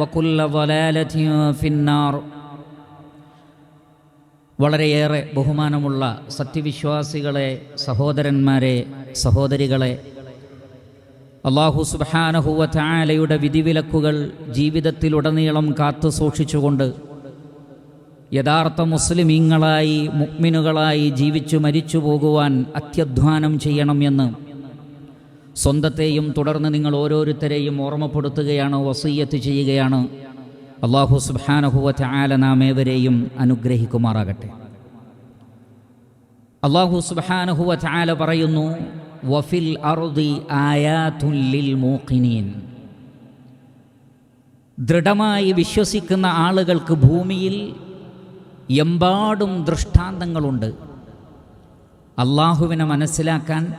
വക്കുല്ല വലാലഥിഫിന്നാർ വളരെയേറെ ബഹുമാനമുള്ള സത്യവിശ്വാസികളെ സഹോദരന്മാരെ സഹോദരികളെ അള്ളാഹു സുബാനഹുവ ചായാലയുടെ വിധിവിലക്കുകൾ ജീവിതത്തിലുടനീളം കാത്തു സൂക്ഷിച്ചുകൊണ്ട് യഥാർത്ഥ മുസ്ലിമീങ്ങളായി മുക്മിനുകളായി ജീവിച്ചു മരിച്ചു പോകുവാൻ അത്യധ്വാനം ചെയ്യണമെന്ന് സ്വന്തത്തെയും തുടർന്ന് നിങ്ങൾ ഓരോരുത്തരെയും ഓർമ്മപ്പെടുത്തുകയാണ് വസീയത്ത് ചെയ്യുകയാണ്. അള്ളാഹു സുബാനഹുവറ്റ ആല നാം ഏവരെയും അനുഗ്രഹിക്കുമാറാകട്ടെ. അള്ളാഹു സുബാനഹുവറ്റ ആല പറയുന്നു വഫിൽ ദൃഢമായി വിശ്വസിക്കുന്ന ആളുകൾക്ക് ഭൂമിയിൽ എമ്പാടും ദൃഷ്ടാന്തങ്ങളുണ്ട്. അള്ളാഹുവിനെ മനസ്സിലാക്കാൻ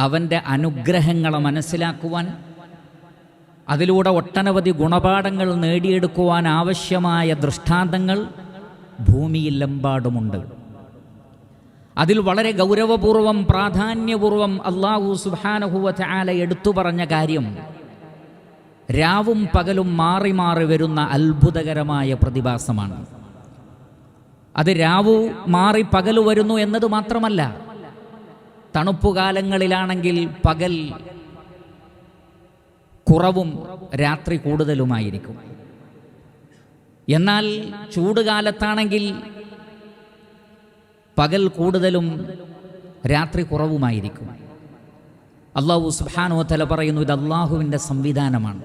അവന്റെ അനുഗ്രഹങ്ങളെ മനസ്സിലാക്കുവാൻ അതിലൂടെ ഒട്ടനവധി ഗുണപാഠങ്ങൾ നേടിയെടുക്കുവാൻ ആവശ്യമായ ദൃഷ്ടാന്തങ്ങൾ ഭൂമിയിലെമ്പാടുമുണ്ട് അതിൽ വളരെ ഗൗരവപൂർവം പ്രാധാന്യപൂർവം അള്ളാഹു സുബാനഹുവ ആല എടുത്തു പറഞ്ഞ കാര്യം രാവും പകലും മാറി മാറി വരുന്ന അത്ഭുതകരമായ പ്രതിഭാസമാണ്. അത് രാവു മാറി പകൽ വരുന്നു എന്നത് മാത്രമല്ല തണുപ്പുകാലങ്ങളിലാണെങ്കിൽ പകൽ കുറവും രാത്രി കൂടുതലുമായിരിക്കും. എന്നാൽ ചൂടുകാലത്താണെങ്കിൽ പകൽ കൂടുതലും രാത്രി കുറവുമായിരിക്കും. അള്ളാഹു സുബാനോ തല പറയുന്നു ഇത് അള്ളാഹുവിന്റെ സംവിധാനമാണ്.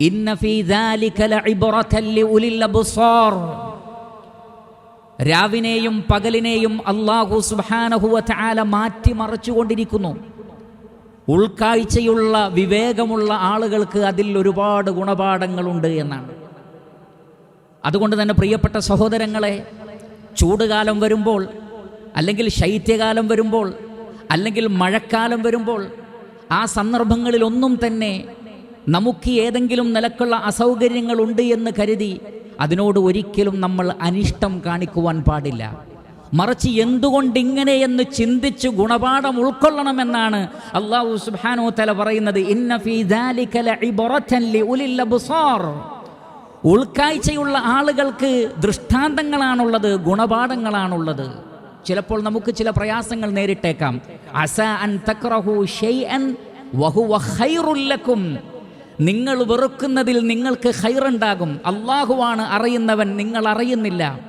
ഇന്ന ഫീ ദാലിക ലഇബ്റതൻ ലിഉലിൽ രാവിനെയും പകലിനെയും അള്ളാഹു സുബാനഹുവ മാറ്റി മാറ്റിമറിച്ചുകൊണ്ടിരിക്കുന്നു. ഉൾക്കാഴ്ചയുള്ള വിവേകമുള്ള ആളുകൾക്ക് അതിൽ ഒരുപാട് ഗുണപാഠങ്ങളുണ്ട് എന്നാണ്. അതുകൊണ്ട് തന്നെ പ്രിയപ്പെട്ട സഹോദരങ്ങളെ ചൂടുകാലം വരുമ്പോൾ അല്ലെങ്കിൽ ശൈത്യകാലം വരുമ്പോൾ അല്ലെങ്കിൽ മഴക്കാലം വരുമ്പോൾ ആ സന്ദർഭങ്ങളിലൊന്നും തന്നെ നമുക്ക് ഏതെങ്കിലും നിലക്കുള്ള അസൗകര്യങ്ങളുണ്ട് എന്ന് കരുതി അതിനോട് ഒരിക്കലും നമ്മൾ അനിഷ്ടം കാണിക്കുവാൻ പാടില്ല. മറിച്ച് എന്തുകൊണ്ട് ഇങ്ങനെയെന്ന് ചിന്തിച്ച് ഗുണപാഠം ഉൾക്കൊള്ളണമെന്നാണ് അള്ളാഹു സുബാനോ തല പറയുന്നത്. ഉൾക്കാഴ്ചയുള്ള ആളുകൾക്ക് ദൃഷ്ടാന്തങ്ങളാണുള്ളത് ഗുണപാഠങ്ങളാണുള്ളത്. ചിലപ്പോൾ നമുക്ക് ചില പ്രയാസങ്ങൾ നേരിട്ടേക്കാം. അസ അൻ തക്രഹു ഷൈഅൻ വഹുവ ഖൈറുല്ലക്കും നിങ്ങൾ വെറുക്കുന്നതിൽ നിങ്ങൾക്ക് ഹൈറുണ്ടാകും അള്ളാഹുവാണ് അറിയുന്നവൻ നിങ്ങൾ അറിയുന്നില്ല.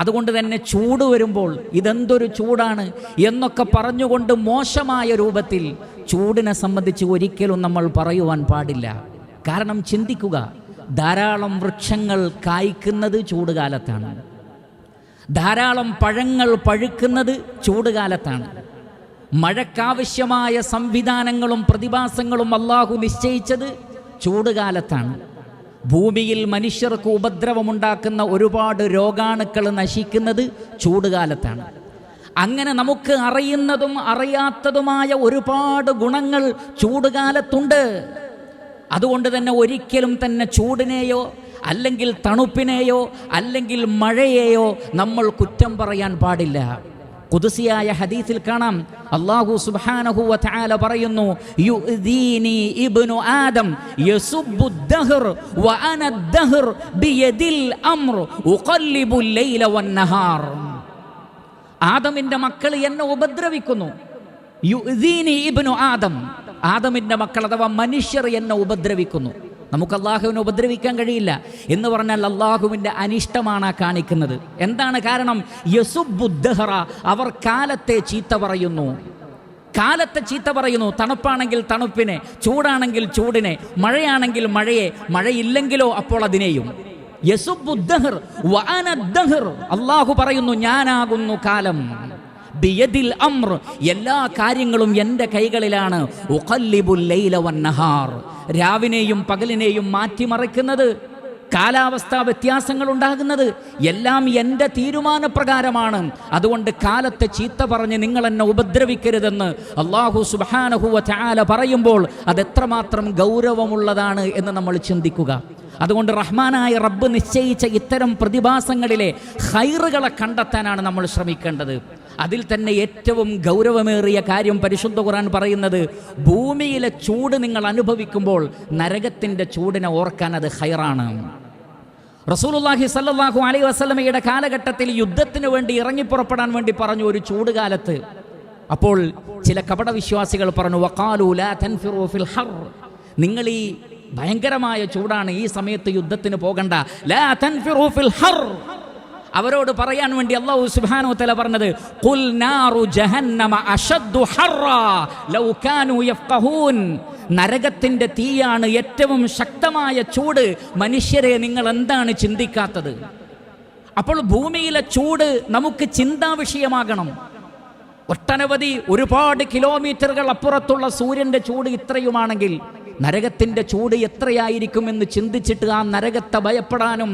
അതുകൊണ്ട് തന്നെ ചൂട് വരുമ്പോൾ ഇതെന്തൊരു ചൂടാണ് എന്നൊക്കെ പറഞ്ഞുകൊണ്ട് മോശമായ രൂപത്തിൽ ചൂടിനെ സംബന്ധിച്ച് ഒരിക്കലും നമ്മൾ പറയുവാൻ പാടില്ല. കാരണം ചിന്തിക്കുക ധാരാളം വൃക്ഷങ്ങൾ കായ്ക്കുന്നത് ചൂടുകാലത്താണ്. ധാരാളം പഴങ്ങൾ പഴുക്കുന്നത് ചൂടുകാലത്താണ്. മഴക്കാവശ്യമായ സംവിധാനങ്ങളും പ്രതിഭാസങ്ങളും അള്ളാഹു നിശ്ചയിച്ചത് ചൂടുകാലത്താണ്. ഭൂമിയിൽ മനുഷ്യർക്ക് ഉപദ്രവമുണ്ടാക്കുന്ന ഒരുപാട് രോഗാണുക്കൾ നശിക്കുന്നത് ചൂടുകാലത്താണ്. അങ്ങനെ നമുക്ക് അറിയുന്നതും അറിയാത്തതുമായ ഒരുപാട് ഗുണങ്ങൾ ചൂടുകാലത്തുണ്ട്. അതുകൊണ്ട് തന്നെ ഒരിക്കലും തന്നെ ചൂടിനെയോ അല്ലെങ്കിൽ തണുപ്പിനെയോ അല്ലെങ്കിൽ മഴയെയോ നമ്മൾ കുറ്റം പറയാൻ പാടില്ല. കുതിസിയായ ഹദീസിൽ കാണാം. അള്ളാഹു സുബാനഹു വാല പറയുന്നു യുദീനി ഇബ്നു ആദം യസുബ്ബു ദഹർ വ അന ദഹർ ബിയദിൽ അംർ ഉഖല്ലിബു ലൈല വന്നഹാർ ആദമിന്റെ മക്കൾ എന്നെ ഉപദ്രവിക്കുന്നു. യുദീനി ഇബ്നു ആദം. ആദമിന്റെ മക്കൾ അഥവാ മനുഷ്യർ എന്നെ ഉപദ്രവിക്കുന്നു. നമുക്ക് അള്ളാഹുവിനെ ഉപദ്രവിക്കാൻ കഴിയില്ല എന്ന് പറഞ്ഞാൽ അള്ളാഹുവിന്റെ അനിഷ്ടമാണ് ആ കാണിക്കുന്നത്. എന്താണ് കാരണം? യസുബുദ്ദഹറ അവർ കാലത്തെ ചീത്ത പറയുന്നു. കാലത്തെ ചീത്ത പറയുന്നു. തണുപ്പാണെങ്കിൽ തണുപ്പിനെ ചൂടാണെങ്കിൽ ചൂടിനെ മഴയാണെങ്കിൽ മഴയെ മഴയില്ലെങ്കിലോ അപ്പോൾ അതിനെയും. യസുബുദ്ദഹർ. അള്ളാഹു പറയുന്നു ഞാനാകുന്നു കാലം. ബിയദിൽ അമ്ർ എല്ലാ കാര്യങ്ങളും എന്റെ കൈകളിലാണ്. ഉഖല്ലിബുൽ ലൈല വന്നഹാർ രാവിനെയും പകലിനെയും മാറ്റിമറിക്കുന്നത് കാലാവസ്ഥാ വ്യത്യാസങ്ങൾ ഉണ്ടാകുന്നത് എല്ലാം എന്റെ തീരുമാനപ്രകാരമാണ് അതുകൊണ്ട് കാലത്തെ ചീത്ത പറഞ്ഞ് നിങ്ങൾ എന്നെ ഉപദ്രവിക്കരുതെന്ന് അള്ളാഹു സുബാനഹുവ ചാല പറയുമ്പോൾ അത് എത്രമാത്രം ഗൗരവമുള്ളതാണ് എന്ന് നമ്മൾ ചിന്തിക്കുക. അതുകൊണ്ട് റഹ്മാനായ റബ്ബ് നിശ്ചയിച്ച ഇത്തരം പ്രതിഭാസങ്ങളിലെ ഹൈറുകളെ കണ്ടെത്താനാണ് നമ്മൾ ശ്രമിക്കേണ്ടത്. അതിൽ തന്നെ ഏറ്റവും ഗൗരവമേറിയ കാര്യം പരിശുദ്ധ ഖുറാൻ പറയുന്നത് ഭൂമിയിലെ ചൂട് നിങ്ങൾ അനുഭവിക്കുമ്പോൾ നരകത്തിന്റെ ചൂടിനെ ഓർക്കാൻ അത് ഹൈറാണ്. റസൂലുള്ളാഹി സല്ലല്ലാഹു അലൈഹി വസല്ലമയുടെ കാലഘട്ടത്തിൽ യുദ്ധത്തിന് വേണ്ടി ഇറങ്ങിപ്പുറപ്പെടാൻ വേണ്ടി പറഞ്ഞു ഒരു ചൂട് കാലത്ത് അപ്പോൾ ചില കപട വിശ്വാസികൾ പറഞ്ഞു വഖാലു ലാ തൻഫിറൂ ഫിൽ ഹർ. നിങ്ങൾ ഈ ഭയങ്കരമായ ചൂടാണ് ഈ സമയത്ത് യുദ്ധത്തിന് പോകണ്ട. ലാ തൻഫിറൂ ഫിൽ ഹർ. അവരോട് പറയാൻ വേണ്ടി അള്ളാഹു സുബ്ഹാനഹു തല പറഞ്ഞത് ഖുൽ നാറു ജഹന്നമ അഷദ്ദു ഹർറാ ലൗ കാനു യഫ്ഖഹൂൻ. തീയാണ് ഏറ്റവും ശക്തമായ ചൂട്. മനുഷ്യരെ നിങ്ങൾ എന്താണ് ചിന്തിക്കാത്തത്? അപ്പോൾ ഭൂമിയിലെ ചൂട് നമുക്ക് ചിന്താ വിഷയമാകണം. ഒട്ടനവധി ഒരുപാട് കിലോമീറ്ററുകൾ അപ്പുറത്തുള്ള സൂര്യന്റെ ചൂട് ഇത്രയുമാണെങ്കിൽ നരകത്തിന്റെ ചൂട് എത്രയായിരിക്കുമെന്ന് ചിന്തിച്ചിട്ട് ആ നരകത്തെ ഭയപ്പെടാനും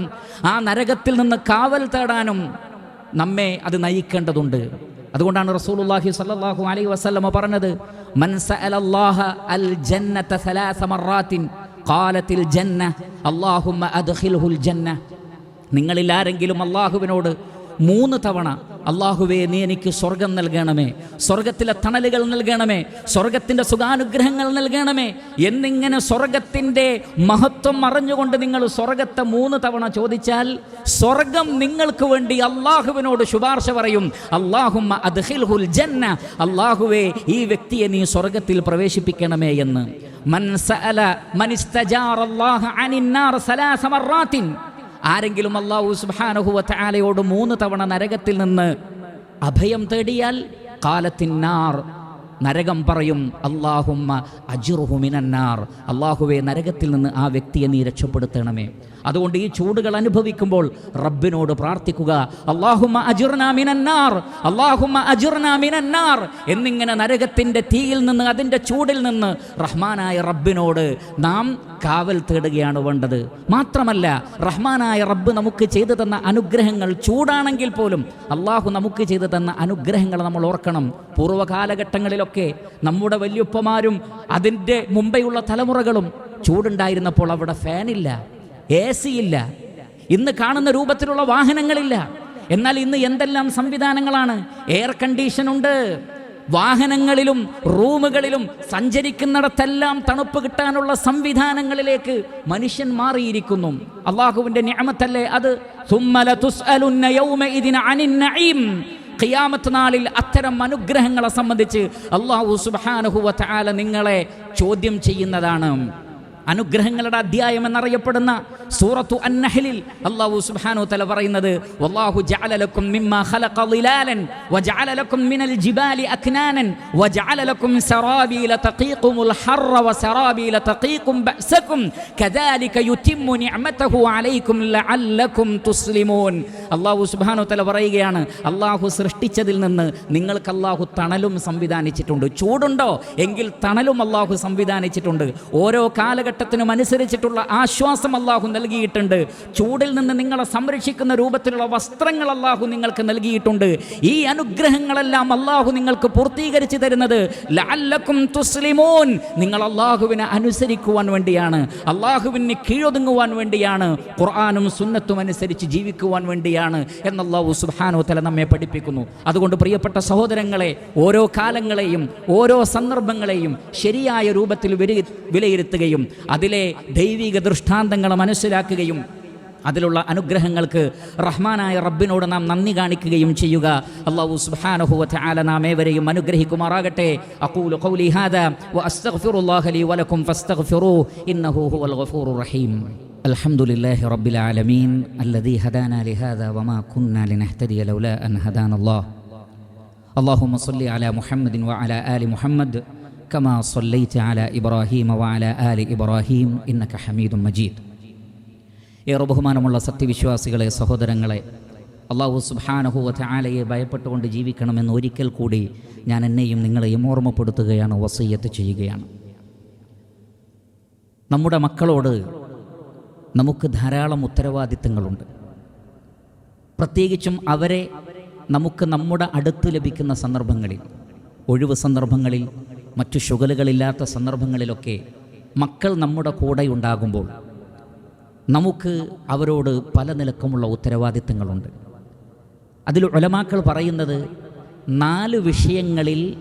ആ നരകത്തിൽ നിന്ന് കാവൽ തേടാനും നമ്മെ അത് നയിക്കേണ്ടതുണ്ട്. അതുകൊണ്ടാണ് റസൂലുള്ളാഹി സ്വല്ലല്ലാഹു അലൈഹി വസല്ലമ പറഞ്ഞത് മൻ സഅലല്ലാഹ അൽ ജന്നത സലാസ മറാത്തിൻ ഖാലത്തിൽ ജന്ന അല്ലാഹുമ്മ അദ്ഖിൽഹുൽ ജന്ന. നിങ്ങളിൽ ആരെങ്കിലും അള്ളാഹുവിനോട് മൂന്ന് തവണ അള്ളാഹുവേ നീ എനിക്ക് സ്വർഗം നൽകണമേ. സ്വർഗത്തിലെ തണലുകൾ നൽകണമേ. സ്വർഗത്തിന്റെ സുഖാനുഗ്രഹങ്ങൾ നൽകണമേ. എന്നിങ്ങനെ സ്വർഗത്തിന്റെ മഹത്വം അറിഞ്ഞുകൊണ്ട് നിങ്ങൾ സ്വർഗത്തെ മൂന്ന് തവണ ചോദിച്ചാൽ സ്വർഗം നിങ്ങൾക്ക് വേണ്ടി അള്ളാഹുവിനോട് ശുപാർശ പറയും. അള്ളാഹുമ്മ അദ്ഖിൽഹുൽ ജന്ന. അള്ളാഹുവേ ഈ വ്യക്തിയെ നീ സ്വർഗത്തിൽ പ്രവേശിപ്പിക്കണമേ എന്ന്. മൻ സഅല മൻ ഇസ്തജാറ അല്ലാഹ അനിന്നാർ നാർ സലാസ മറാത്തിൻ. ആരെങ്കിലും അള്ളാഹു സുബാനഹുവ ആലയോട് മൂന്ന് തവണ നരകത്തിൽ നിന്ന് അഭയം തേടിയാൽ കാലത്തിന്നാർ. നരകം പറയും അള്ളാഹുമ്മ അജുറുഹുമിനാർ അള്ളാഹുവെ നരകത്തിൽ നിന്ന് ആ വ്യക്തിയെ നീ രക്ഷപ്പെടുത്തണമേ. അതുകൊണ്ട് ഈ ചൂടുകൾ അനുഭവിക്കുമ്പോൾ റബ്ബിനോട് പ്രാർത്ഥിക്കുക. അള്ളാഹുമ അജുർന മിനന്നാർ അള്ളാഹുമ്മ അജുർന മിനന്നാർ എന്നിങ്ങനെ നരകത്തിന്റെ തീയിൽ നിന്ന് അതിന്റെ ചൂടിൽ നിന്ന് റഹ്മാനായ റബ്ബിനോട് നാം കാവൽ തേടുകയാണ് വേണ്ടത്. മാത്രമല്ല റഹ്മാനായ റബ്ബ് നമുക്ക് ചെയ്തു തന്ന അനുഗ്രഹങ്ങൾ ചൂടാണെങ്കിൽ പോലും അള്ളാഹു നമുക്ക് ചെയ്തു തന്ന അനുഗ്രഹങ്ങൾ നമ്മൾ ഓർക്കണം. പൂർവകാലഘട്ടങ്ങളിലൊക്കെ നമ്മുടെ വല്യുപ്പമാരും അതിന്റെ മുമ്പെയുള്ള തലമുറകളും ചൂടുണ്ടായിരുന്നപ്പോൾ അവിടെ ഫാനില്ല. എ സി ഇല്ല ഇന്ന് കാണുന്ന രൂപത്തിലുള്ള വാഹനങ്ങളില്ല. എന്നാൽ ഇന്ന് എന്തെല്ലാം സംവിധാനങ്ങളാണ്? എയർ കണ്ടീഷൻ ഉണ്ട് വാഹനങ്ങളിലും റൂമുകളിലും സഞ്ചരിക്കുന്നിടത്തെല്ലാം തണുപ്പ് കിട്ടാനുള്ള സംവിധാനങ്ങളിലേക്ക് മനുഷ്യൻ മാറിയിരിക്കുന്നു. അള്ളാഹുവിന്റെ ഞാമത്തല്ലേ അത്? ഖിയാമത്ത് നാളിൽ അത്തരം അനുഗ്രഹങ്ങളെ സംബന്ധിച്ച് അള്ളാഹു സുബ്ഹാനഹു വ നിങ്ങളെ ചോദ്യം ചെയ്യുന്നതാണ്. അനുഗ്രഹങ്ങളുടെ അധ്യായം എന്നറിയപ്പെടുന്ന സൂറത്തു അന്നഹലിൽ അള്ളാഹു സുബാനു തല പറയുന്നത് വല്ലാഹു ഖലഖ ളിലാലൻ മിനൽ ജിബാലി സറാബീല തഖീഖുമുൽ ഹർറ തഖീഖും ബഅസകും കദാലിക നിഅമതഹു അലൈക്കും തുസ്ലിമൂൻ. പറയുകയാണ് അല്ലാഹു സൃഷ്ടിച്ചതിൽ നിന്ന് നിങ്ങൾക്ക് അല്ലാഹു തണലും സംവിധാനിച്ചിട്ടുണ്ട്. ചൂടുണ്ടോ? എങ്കിൽ തണലും അല്ലാഹു സംവിധാനിച്ചിട്ടുണ്ട്. ഓരോ കാലഘട്ട കാലഘട്ടത്തിനും അനുസരിച്ചിട്ടുള്ള ആശ്വാസം അള്ളാഹു നൽകിയിട്ടുണ്ട്. ചൂടിൽ നിന്ന് നിങ്ങളെ സംരക്ഷിക്കുന്ന രൂപത്തിലുള്ള വസ്ത്രങ്ങൾ അള്ളാഹു നിങ്ങൾക്ക് നൽകിയിട്ടുണ്ട്. ഈ അനുഗ്രഹങ്ങളെല്ലാം അള്ളാഹു നിങ്ങൾക്ക് പൂർത്തീകരിച്ചു തരുന്നത്. ലാലക്കും തുസ്ലിമൂൻ. നിങ്ങൾ അള്ളാഹുവിനെ അനുസരിക്കുവാൻ വേണ്ടിയാണ്. അള്ളാഹുവിന് കീഴൊതുങ്ങുവാൻ വേണ്ടിയാണ്. ഖുർആാനും സുന്നത്തും അനുസരിച്ച് ജീവിക്കുവാൻ വേണ്ടിയാണ് എന്നല്ലാഹു സുബ്ഹാനഹു തല നമ്മെ പഠിപ്പിക്കുന്നു. അതുകൊണ്ട് പ്രിയപ്പെട്ട സഹോദരങ്ങളെ ഓരോ കാലങ്ങളെയും ഓരോ സന്ദർഭങ്ങളെയും ശരിയായ രൂപത്തിൽ വിലയിരുത്തുകയും അതിലെ ദൈവിക ദൃഷ്ടാന്തങ്ങൾ മനസ്സിലാക്കുകയും അതിലുള്ള അനുഗ്രഹങ്ങൾക്ക് റഹ്മാനായ റബ്ബിനോട് നാം നന്ദി കാണിക്കുകയും ചെയ്യുക അള്ളാഹു സുബ്ഹാനഹു വതആല നാം ഏവരെയും അനുഗ്രഹിക്കുമാറാകട്ടെ അഖൂലു ഖൗലി ഹാദാ വഅസ്തഗ്ഫിറുല്ലാഹ ലി വലക്കും ഫസ്തഗ്ഫിറൂഹു ഇന്നഹു ഹുവൽ ഗഫൂറുർ റഹീം الحمد لله رب العالمين الذي هدانا لهذا وما كنا لنهتدي لولا أن هدانا الله اللهم صل على محمد وعلى آل محمد കമാ സൊല്ലൈറ്റ് ആല ഇബ്രാഹിം വാല ആലി ഇബ്രാഹിം ഇന്നക്ക ഹമീദും മജീദ് ഏറെ ബഹുമാനമുള്ള സത്യവിശ്വാസികളെ സഹോദരങ്ങളെ അള്ളാഹു സുബാനഹുവത്തെ ആലയെ ഭയപ്പെട്ടുകൊണ്ട് ജീവിക്കണമെന്ന് ഒരിക്കൽ കൂടി ഞാൻ എന്നെയും നിങ്ങളെയും ഓർമ്മപ്പെടുത്തുകയാണ് വസയ്യത്ത് ചെയ്യുകയാണ്. നമ്മുടെ മക്കളോട് നമുക്ക് ധാരാളം ഉത്തരവാദിത്തങ്ങളുണ്ട്. പ്രത്യേകിച്ചും അവരെ നമുക്ക് നമ്മുടെ അടുത്ത് ലഭിക്കുന്ന സന്ദർഭങ്ങളിൽ ഒഴിവ് സന്ദർഭങ്ങളിൽ മറ്റു ശുഗലുകളില്ലാത്ത സന്ദർഭങ്ങളിലൊക്കെ മക്കൾ നമ്മുടെ കൂടെ ഉണ്ടാകുമ്പോൾ നമുക്ക് അവരോട് പല നിലക്കുമുള്ള ഉത്തരവാദിത്തങ്ങളുണ്ട്. അതിൽ ഒലമാക്കൾ പറയുന്നത് നാല് വിഷയങ്ങളിൽ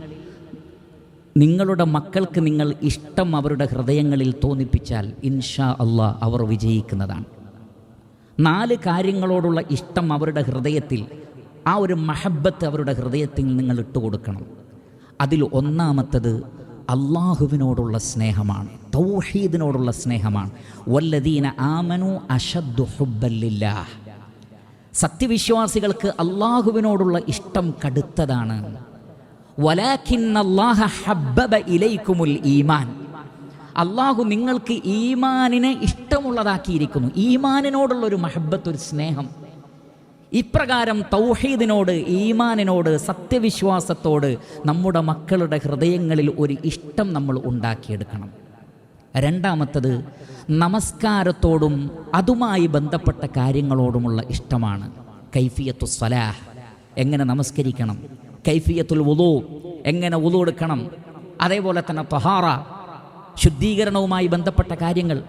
നിങ്ങളുടെ മക്കൾക്ക് നിങ്ങൾ ഇഷ്ടം അവരുടെ ഹൃദയങ്ങളിൽ തോന്നിപ്പിച്ചാൽ ഇൻഷാ അള്ളാ അവർ വിജയിക്കുന്നതാണ്. നാല് കാര്യങ്ങളോടുള്ള ഇഷ്ടം അവരുടെ ഹൃദയത്തിൽ ആ ഒരു മഹബത്ത് അവരുടെ ഹൃദയത്തിൽ നിങ്ങൾ ഇട്ടുകൊടുക്കണം. അതിൽ ഒന്നാമത്തത് അള്ളാഹുവിനോടുള്ള സ്നേഹമാണ് തൗഹീദിനോടുള്ള സ്നേഹമാണ്. വല്ലദീന ആമനു അഷദ്ദു ഹുബ്ബല്ലില്ലാഹ് സത്യവിശ്വാസികൾക്ക് അള്ളാഹുവിനോടുള്ള ഇഷ്ടം കടുത്തതാണ്. ഈമാൻ. അള്ളാഹു നിങ്ങൾക്ക് ഈമാനിനെ ഇഷ്ടമുള്ളതാക്കിയിരിക്കുന്നു. ഈമാനിനോടുള്ള ഒരു മഹബത്ത് ഒരു സ്നേഹം. ഇപ്രകാരം തൗഹീദിനോട് ഈമാനിനോട് സത്യവിശ്വാസത്തോട് നമ്മുടെ മക്കളുടെ ഹൃദയങ്ങളിൽ ഒരു ഇഷ്ടം നമ്മൾ ഉണ്ടാക്കിയെടുക്കണം. രണ്ടാമത്തത് നമസ്കാരത്തോടും അതുമായി ബന്ധപ്പെട്ട കാര്യങ്ങളോടുമുള്ള ഇഷ്ടമാണ്. കൈഫിയത്തു സലാഹ്. എങ്ങനെ നമസ്കരിക്കണം? കൈഫിയത്തുൽ ഉദൂ എങ്ങനെ ഉദു എടുക്കണം? അതേപോലെ തന്നെ തൊഹാറ. ശുദ്ധീകരണവുമായി ബന്ധപ്പെട്ട കാര്യങ്ങൾ.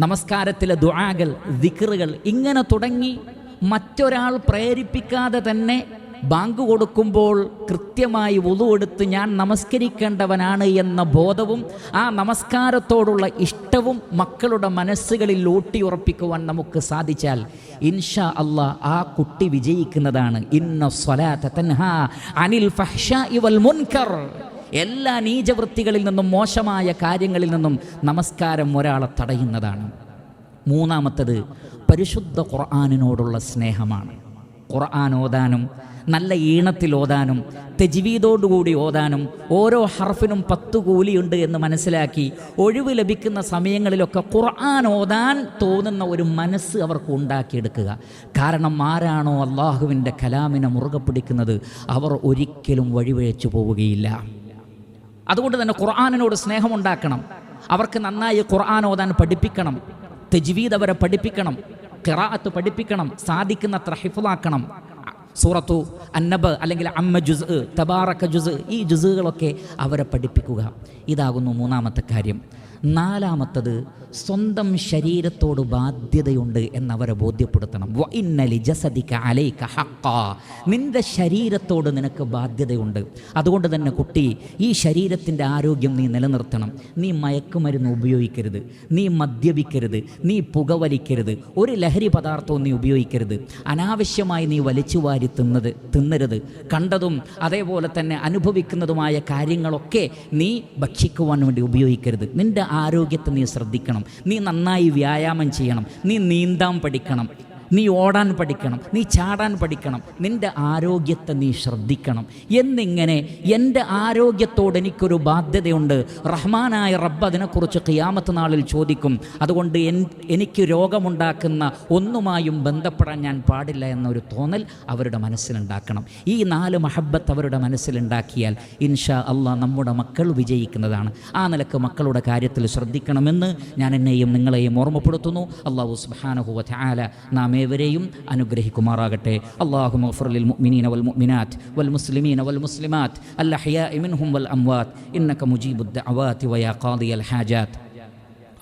നമസ്കാരത്തിലെ ദുആകൾ ദിക്റുകൾ ഇങ്ങനെ തുടങ്ങി മറ്റൊരാൾ പ്രേരിപ്പിക്കാതെ തന്നെ ബാങ്ക് കൊടുക്കുമ്പോൾ കൃത്യമായി ഉതുവെടുത്ത് ഞാൻ നമസ്കരിക്കേണ്ടവനാണ് എന്ന ബോധവും ആ നമസ്കാരത്തോടുള്ള ഇഷ്ടവും മക്കളുടെ മനസ്സുകളിൽ ഊട്ടിയുറപ്പിക്കുവാൻ നമുക്ക് സാധിച്ചാൽ ഇൻഷാ അള്ളാ ആ കുട്ടി വിജയിക്കുന്നതാണ്. ഇന്ന സ്വലാത്ത അനിൽ ഫഹ്ശാഇ വൽ മുൻകർ. എല്ലാ നീചവൃത്തികളിൽ നിന്നും മോശമായ കാര്യങ്ങളിൽ നിന്നും നമസ്കാരം ഒരാളെ തടയുന്നതാണ്. മൂന്നാമത്തത് പരിശുദ്ധ ഖുർആാനിനോടുള്ള സ്നേഹമാണ്. ഖുർആൻ ഓതാനും നല്ല ഈണത്തിൽ ഓതാനും തെജിവീതോടുകൂടി ഓതാനും ഓരോ ഹർഫിനും പത്തു കൂലിയുണ്ട് എന്ന് മനസ്സിലാക്കി ഒഴിവ് ലഭിക്കുന്ന സമയങ്ങളിലൊക്കെ ഖുർആൻ ഓതാൻ തോന്നുന്ന ഒരു മനസ്സ് അവർക്ക് ഉണ്ടാക്കിയെടുക്കുക. കാരണം ആരാണോ അള്ളാഹുവിന്റെ കലാമിനെ മുറുകെ പിടിക്കുന്നത് അവർ ഒരിക്കലും വഴിവഴച്ചു പോവുകയില്ല. അതുകൊണ്ട് തന്നെ ഖുർആാനിനോട് സ്നേഹമുണ്ടാക്കണം. അവർക്ക് നന്നായി ഖുർആൻ ഓതാൻ പഠിപ്പിക്കണം. തെജ്വീദ് അവരെ പഠിപ്പിക്കണം. ഖിറാഅത്ത് പഠിപ്പിക്കണം സാധിക്കുന്നത്ര ഹിഫുലാക്കണം സൂറത്തു അന്നബ് അല്ലെങ്കിൽ അമ്മ ജുസ് തബാറക്ക ജുസ് ഈ ജുസുകളൊക്കെ അവരെ പഠിപ്പിക്കുക. ഇതാകുന്നു മൂന്നാമത്തെ കാര്യം. നാലാമത്തത് സ്വന്തം ശരീരത്തോട് ബാധ്യതയുണ്ട് എന്നവരെ ബോധ്യപ്പെടുത്തണം. ഇന്നലി ജസദിക അലൈക ഹക്ക നിന്റെ ശരീരത്തോട് നിനക്ക് ബാധ്യതയുണ്ട്. അതുകൊണ്ട് തന്നെ കുട്ടി ഈ ശരീരത്തിന്റെ ആരോഗ്യം നീ നിലനിർത്തണം. നീ മയക്കുമരുന്ന് ഉപയോഗിക്കരുത്. നീ മദ്യപിക്കരുത്. നീ പുകവലിക്കരുത്. ഒരു ലഹരി പദാർത്ഥവും നീ ഉപയോഗിക്കരുത്. അനാവശ്യമായി നീ വലിച്ചു വാരി തിന്നത് തിന്നരുത്. കണ്ടതും അതേപോലെ തന്നെ അനുഭവിക്കുന്നതുമായ കാര്യങ്ങളൊക്കെ നീ ഭക്ഷിക്കുവാൻ വേണ്ടി ഉപയോഗിക്കരുത്. നിന്റെ ആരോഗ്യത്തെ നീ ശ്രദ്ധിക്കണം. നീ നന്നായി വ്യായാമം ചെയ്യണം. നീ നീന്താൻ പഠിക്കണം. നീ ഓടാൻ പഠിക്കണം നീ ചാടാൻ പഠിക്കണം നിന്റെ ആരോഗ്യത്തെ നീ ശ്രദ്ധിക്കണം. എന്നിങ്ങനെ എന്റെ ആരോഗ്യത്തോട് എനിക്കൊരു ബാധ്യതയുണ്ട്. റഹ്മാനായ റബ്ബ് അതിനെക്കുറിച്ച് ഖിയാമത്ത് നാളിൽ ചോദിക്കും. അതുകൊണ്ട് എൻ എനിക്ക് രോഗമുണ്ടാക്കുന്ന ഒന്നുമായും ബന്ധപ്പെടാൻ ഞാൻ പാടില്ല എന്നൊരു തോന്നൽ അവരുടെ മനസ്സിലുണ്ടാക്കണം. ഈ നാല് മഹബത്ത് അവരുടെ മനസ്സിലുണ്ടാക്കിയാൽ ഇൻഷാ അള്ളാഹ് നമ്മുടെ മക്കൾ വിജയിക്കുന്നതാണ്. ആ നിലയ്ക്ക് മക്കളുടെ കാര്യത്തിൽ ശ്രദ്ധിക്കണമെന്ന് ഞാൻ എന്നെയും നിങ്ങളെയും ഓർമ്മപ്പെടുത്തുന്നു. അള്ളാഹു സുബാനഹുവ ആല നാം ഏവരെയും അനുഗ്രഹിക്കുമാറാകട്ടെ അള്ളാഹു മഫറുലിൽ മുഅ്മിനീന വൽ മുഅ്മിനാത്ത് വൽ മുസ്ലിമീന വൽ മുസ്ലിമാത്ത് അൽ അഹ്യാഇ മിൻഹും വൽ അംവാത്ത് ഇന്നക മുജീബുദ്ദഅവാതി വയാ ഖാദിയൽ ഹാജാത്ത്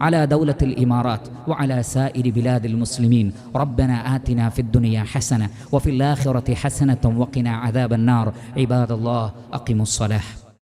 على دولة الإمارات وعلى سائر بلاد المسلمين. ربنا آتنا في الدنيا حسنة وفي الآخرة حسنة وقنا عذاب النار. عباد الله أقموا الصلاة.